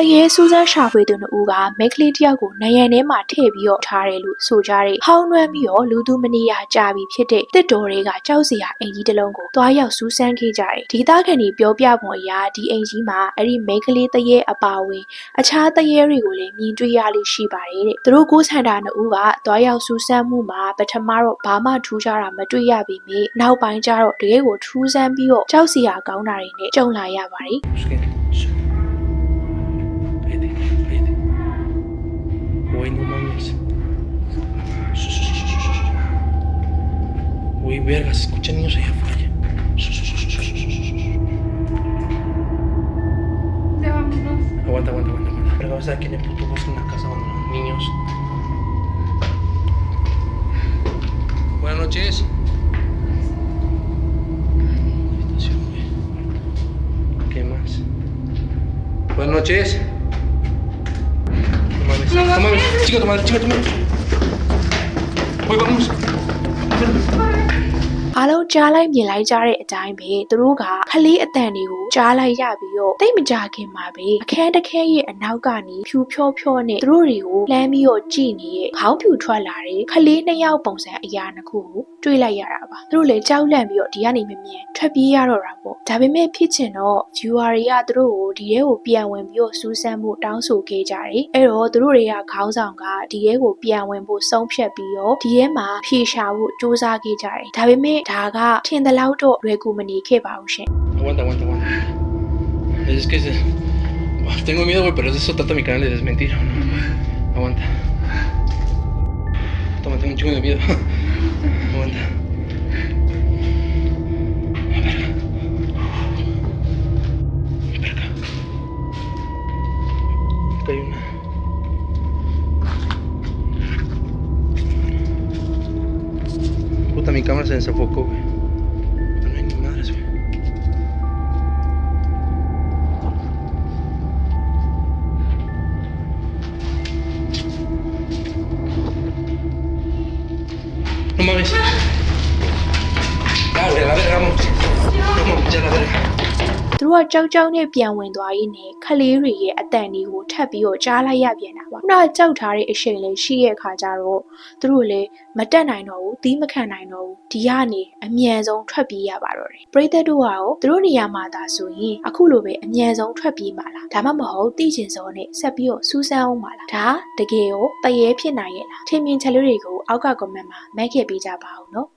တရေစူးစမ်းရှာဖွေသူနှစ်ဦးကမိန်းကလေးတစ်ယောက်ကိုနယံထဲမှာထည့်ပြီးတော့ထားတယ်လို့ဆိုကြတယ်။ဟောင်းနှွမ်းပြီးတော့လူသူမနေရကြာပြီဖြစ်တဲ့တစ်တော်တွေကကြောက်စရာအိမ်ကြီးတစ်လုံးကိုတွားရောက်စူးစမ်းခဲ့ကြတယ်။ဒီသားခံဒီပြောပြပုံအရာဒီအိမ်ကြီးမှာအဲ့ဒီမိန်းကလေးတရေအပါဝင်အခြားတရေတွေကိုလည်းမြင်တွေ့ရလိမ့်ရှိပါတယ်တဲ့။သူတို့ကိုဆန္ဒနှစ်ဦးကတွားရောက်စူးစမ်းမှုမှာပထမတော့ဘာမှထူးခြားတာမတွေ့ရပေမဲ့နောက်ပိုင်းကျတော့တကယ်ကိုထူးဆန်းပြီးတော့ကြောက်စရာကောင်းတာတွေနဲ့ကြုံလာရပါတယ်။ Pues que. Shh. Cállate, cállate. Güey, no mames. Güey, vergas, se escuchan niños allá afuera. Te vámonos. Aguanta, aguanta, aguanta, aguanta. Pero vamos a estar aquí en el puto bosque en la casa donde los niños. Buenas noches. ¿Qué más? Buenas noches. 도망 찍어 도망 찍어 도망. 거기 방금. အားလုံးကြားလိုက်မြင်လိုက်ကြတဲ့အတိုင်းပဲသူတို့ကခလေးအတန်တွေကိုကြားလိုက်ရပြီးတော့တိတ်မကြခင်မှာပဲအခန်းတစ်ခန်းရဲ့အနောက်ကနေဖြူဖြောဖြောနဲ့သူတို့တွေကိုလှမ်းပြီးတော့ကြည့်နေတဲ့ခေါင်းဖြူထွက်လာတဲ့ခလေးနှစ်ယောက်ပုံစံအရာနှစ်ခုကိုတွေ့လိုက်ရတာပါသူတို့လည်းကြောက်လန့်ပြီးတော့ဒီကနေမမြင်ထွက်ပြေးရတော့တာပေါ့ဒါပေမဲ့ဖြစ်ချင်တော့ viewer တွေကသူတို့ကိုဒီရဲကိုပြန်ဝင်ပြီးတော့စူးစမ်းဖို့တောင်းဆိုခဲ့ကြတယ်အဲ့တော့သူတို့တွေကခေါင်းဆောင်ကဒီရဲကိုပြန်ဝင်ဖို့ဆုံးဖြတ်ပြီးတော့ဒီရဲမှာဖြေရှာဖို့စူးစမ်းခဲ့ကြတယ်ဒါပေမဲ့ ဒါကထင်သလောက်တော့လွယ်ကူမနေခဲ့ပါဘူးရှင် Aguanta, aguanta, aguanta. Es que se... Buah, tengo miedo, güey, pero de eso trata mi canal de desmentir. Aguanta. Toma, tengo un chingo de miedo. Aguanta. Mi cámara se desenfocó, güey. No hay ni madres, güey. No mames. Ya, güey, la verga, vamos. Vamos, ya la verga. သူတို့ကကြောက်ကြောက်နဲ့ပြန်ဝင်သွားရင်းနဲ့ခလေးတွေရဲ့အတန်တွေကိုထပ်ပြီးတော့ကြားလိုက်ရပြန်တာပါ။နောက်ကြောက်ထားတဲ့အရှိန်လေးရှိရဲ့အခါကျတော့သူတို့လည်းမတက်နိုင်တော့ဘူး၊သီးမခံနိုင်တော့ဘူး။ဒီကနေအမြန်ဆုံးထွက်ပြေးရပါတော့တယ်။ပရိသတ်တို့ကရောသူတို့နေရာမှာသာဆိုရင်အခုလိုပဲအမြန်ဆုံးထွက်ပြေးမှာလား။ဒါမှမဟုတ်တိကျင်စောနဲ့ဆက်ပြီးတော့စူးစမ်းအောင်ပါလား။ဒါတကယ်ကိုတရေဖြစ်နိုင်ရဲ့လား။ထင်မြင်ချက်လေးတွေကိုအောက်က comment မှာမဲခဲ့ပေးကြပါဦးနော်။